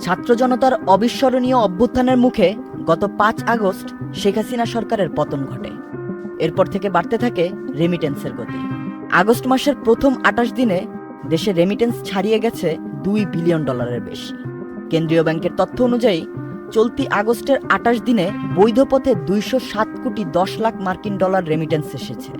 ছাত্র জনতার অবিস্মরণীয় অভ্যুত্থানের মুখে গত পাঁচ আগস্ট শেখ হাসিনা সরকারের পতন ঘটে। এরপর থেকে বাড়তে থাকে রেমিটেন্সের গতি। আগস্ট মাসের প্রথম আটাশ দিনে দেশে রেমিটেন্স ছাড়িয়ে গেছে দুই বিলিয়ন ডলারের বেশি। কেন্দ্রীয় ব্যাংকের তথ্য অনুযায়ী, চলতি আগস্টের আটাশ দিনে বৈধ পথে দুইশো সাত কোটি দশ লাখ মার্কিন ডলার রেমিটেন্স এসেছে।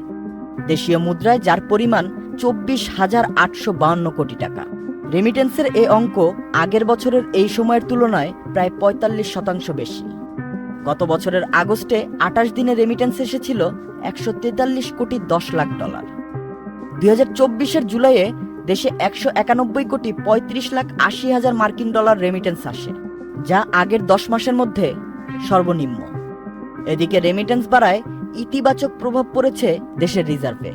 দেশীয় মুদ্রায় যার পরিমাণ চব্বিশ হাজার আটশো বাউন্ন কোটি টাকা। রেমিটেন্সের এই অঙ্ক আগের বছরের এই সময়ের তুলনায় প্রায় পঁয়তাল্লিশ শতাংশ বেশি। গত বছরের আগস্টে আটাশ দিনে রেমিটেন্স এসেছিল একশো তেতাল্লিশ কোটি দশ লাখ ডলার দুই হাজার চব্বিশের জুলাইয়ে দেশে একশো একানব্বই কোটি পঁয়ত্রিশ লাখ আশি হাজার মার্কিন ডলার রেমিটেন্স আসে, যা আগের দশ মাসের মধ্যে সর্বনিম্ন। এদিকে রেমিটেন্স বাড়ায় ইতিবাচক প্রভাব পড়েছে দেশের রিজার্ভে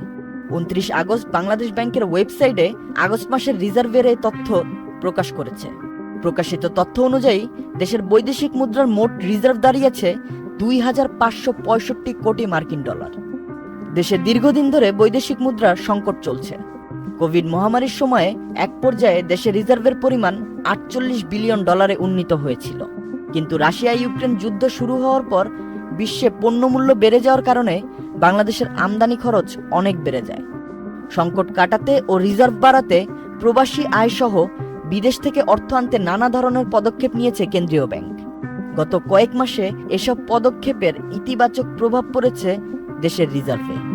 উনত্রিশ আগস্ট বাংলাদেশ ব্যাংকের ওয়েবসাইটে আগস্ট মাসের রিজার্ভের এই তথ্য প্রকাশ করেছে। প্রকাশিত তথ্য অনুযায়ী, দেশের বৈদেশিক মুদ্রার মোট রিজার্ভ দাঁড়িয়েছে দুই হাজার পাঁচশো পঁয়ষট্টি কোটি মার্কিন ডলার। দেশে দীর্ঘদিন ধরে বৈদেশিক মুদ্রার সংকট চলছে। কোভিড মহামারীর সময়ে এক পর্যায়ে দেশের রিজার্ভের পরিমাণ আটচল্লিশ বিলিয়ন ডলারে উন্নীত হয়েছিল। কিন্তু রাশিয়া ইউক্রেন যুদ্ধ শুরু হওয়ার পর বিশ্বে পণ্যমূল্য বেড়ে যাওয়ার কারণে বাংলাদেশের আমদানি খরচ অনেক বেড়ে যায়। সংকট কাটাতে ও রিজার্ভ বাড়াতে প্রবাসী আয় সহ বিদেশ থেকে অর্থ আনতে নানা ধরনের পদক্ষেপ নিয়েছে কেন্দ্রীয় ব্যাংক। গত কয়েক মাসে এসব পদক্ষেপের ইতিবাচক প্রভাব পড়েছে দেশের রিজার্ভে।